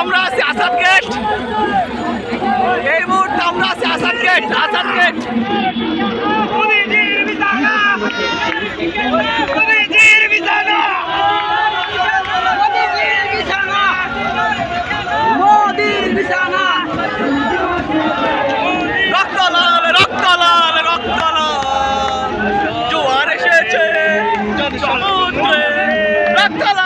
আমরা আছি আসাদ গেট। এই মুহূর্তে আমরা আছি আসাদ গেট আসাদ গেট। রক্ত লাল